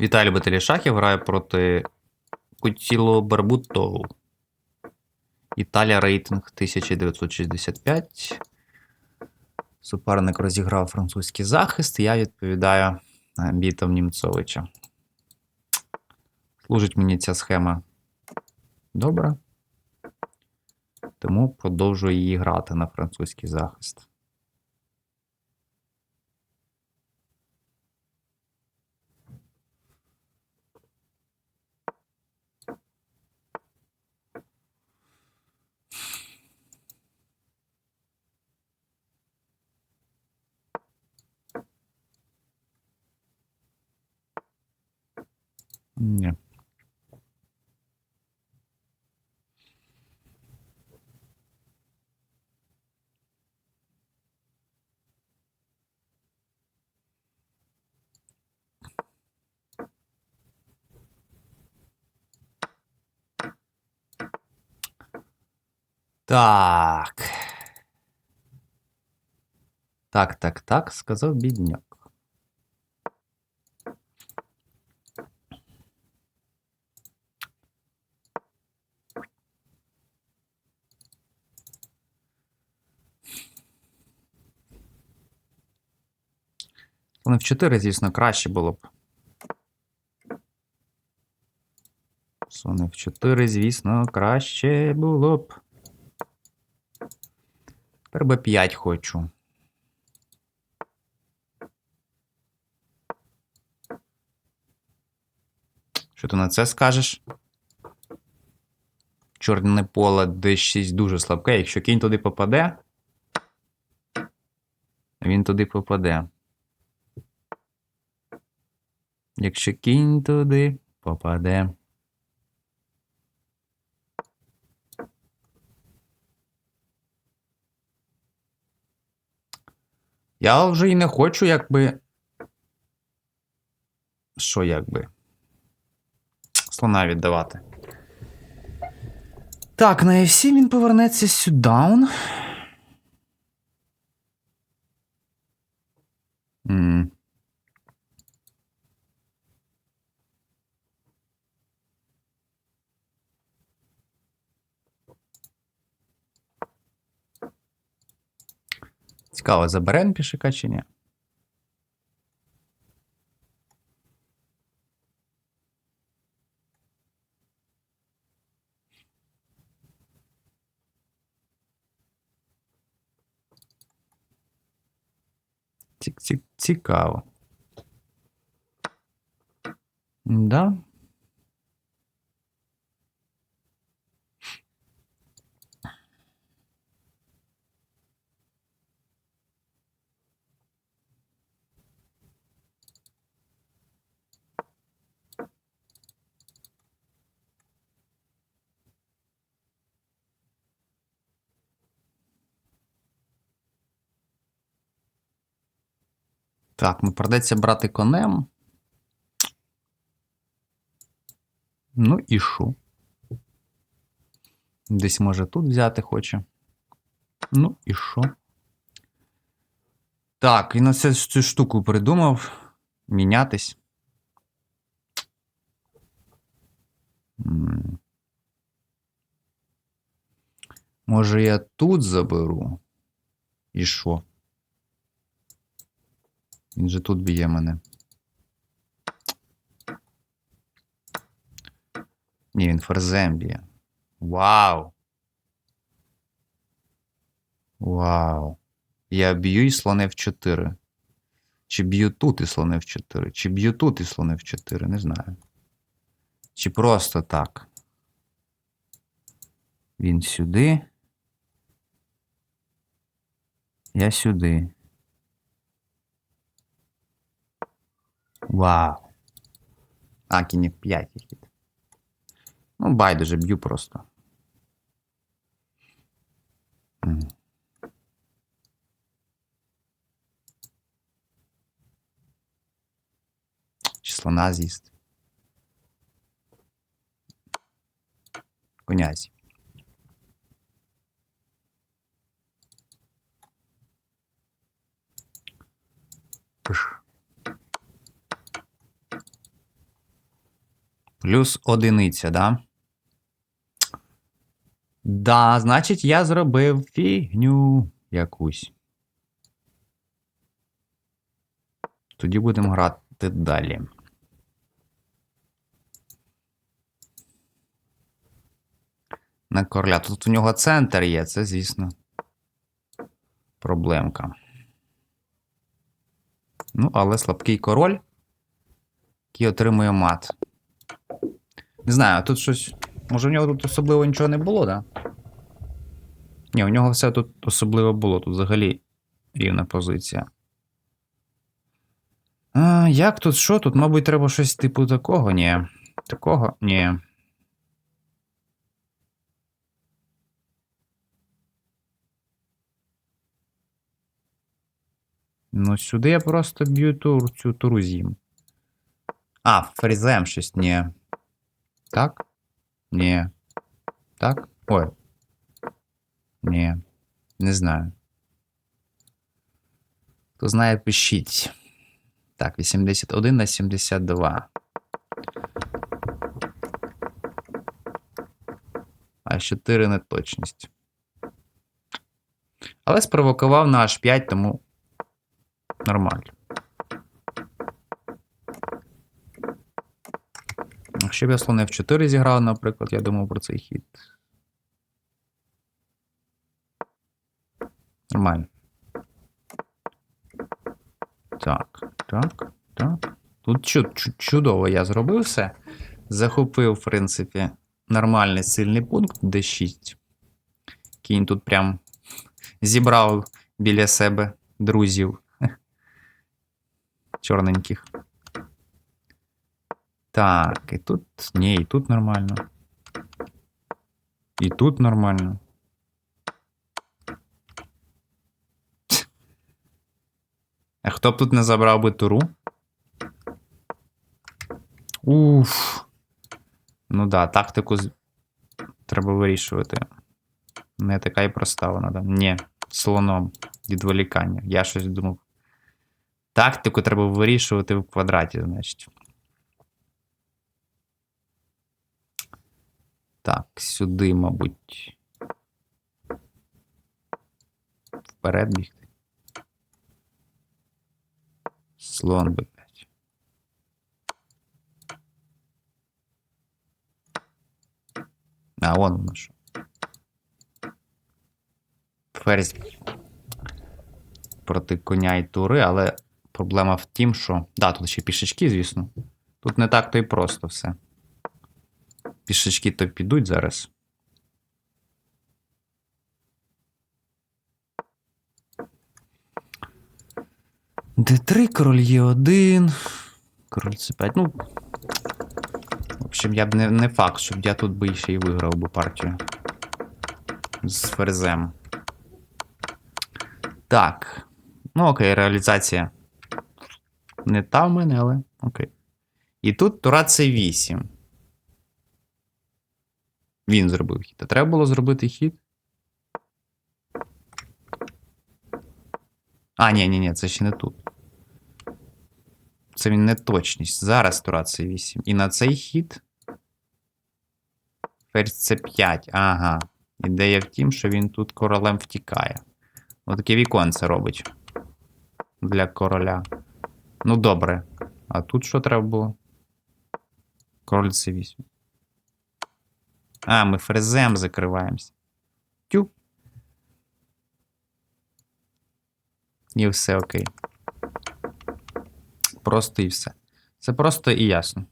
Віталій любителі грає проти Кутіло Барбутоу. Італія рейтинг 1965. Суперник розіграв французький захист. Я відповідаю бітом Німцовича. Служить мені ця схема добре. Тому продовжую її грати на французький захист. Ні. Так. Так, так, так, сказав бідняк. Вони в 4, звісно, краще було б. Сони в 4, звісно, краще було б. Би 5 хочу. Що ти на це скажеш? Чорне поле D6 дуже слабке. Якщо кінь туди попаде, він туди попаде. Якщо кінь туди попаде. Я вже і не хочу, якби. Що якби? Слона віддавати. Так, на F7 він повернеться сюди. Цікаво, заберемо пішака чи ні? Ці- ці- Цікаво. Да. Так, ну придеться брати конем. Ну і що? Десь може тут взяти хоче. Ну і що? Так, він оце цю штуку придумав. Мінятись. Може, я тут заберу? І що? Він же тут б'є мене. Ні, він ферзем б'є. Вау. Вау. Я б'ю і слоне в 4. Чи б'ю тут і слоне в 4. Чи б'ю тут і слоне в 4, не знаю. Чи просто так. Він сюди. Я сюди. Вау. А, кінь 5 хід. Ну, байдуже, б'ю просто. М. Чи слона з'їсти. Конязі. Пиш. Плюс одиниця, да? Да, значить, я зробив фігню якусь. Тоді будемо грати далі. На короля. Тут у нього центр є, це, звісно, проблемка. Ну, але слабкий король, який отримує мат. Не знаю, тут щось. Може, в нього тут особливо нічого не було, да? Ні, у нього все тут особливо було. Тут взагалі рівна позиція. А, як тут що? Тут, мабуть, треба щось типу такого? Ні. Такого? Ні. Ну, сюди я просто б'ю тур, цю туру з'їм. А, фрізем щось, ні. Так? Ні. Так? Ой. Ні. Не знаю. Хто знає, пишіть. Так, 81 на 72. А 4 неточність. Але спровокував на H5, тому нормально. Якщо б я слон F4 зіграв, наприклад, я думав про цей хід. Нормально. Так, так, так. Тут чу- чу- чудово я зробив все. Захопив, в принципі, нормальний сильний пункт D6. Кінь тут прям зібрав біля себе друзів чорненьких. Так, і тут. Ні, і тут нормально. І тут нормально. А хто б тут не забрав би туру? Уф. Ну да, тактику треба вирішувати. Не така і проста вона, да. Ні, слоном. Відволікання. Я щось думав. Тактику треба вирішувати в квадраті, значить. Так, сюди, мабуть. Вперед бігти. Слон Б5. А, вон воно що. Ферзь проти коня і тури, але проблема в тім, що. Да, тут ще пішечки, звісно. Тут не так то і просто все. Пішечки то підуть зараз. Д3, король Е1. Король С5. Ну. В общем, я б не, не факт, щоб я тут би ще й виграв би партію. З ферзем. Так. Ну, окей, реалізація. Не та в мене, але окей. І тут Тура С8. Він зробив хід. А треба було зробити хід. А, ні, ні, ні, це ще не тут. Це він не точність. Зараз Тура С8. І на цей хід. Ферзь С5. Ага. Ідея в тім, що він тут королем втікає. Отаке віконце робить. Для короля. Ну, добре. А тут що треба було? Король С8. А, ми фрезем закриваємося. Тю. І все окей. Просто і все. Це просто і ясно.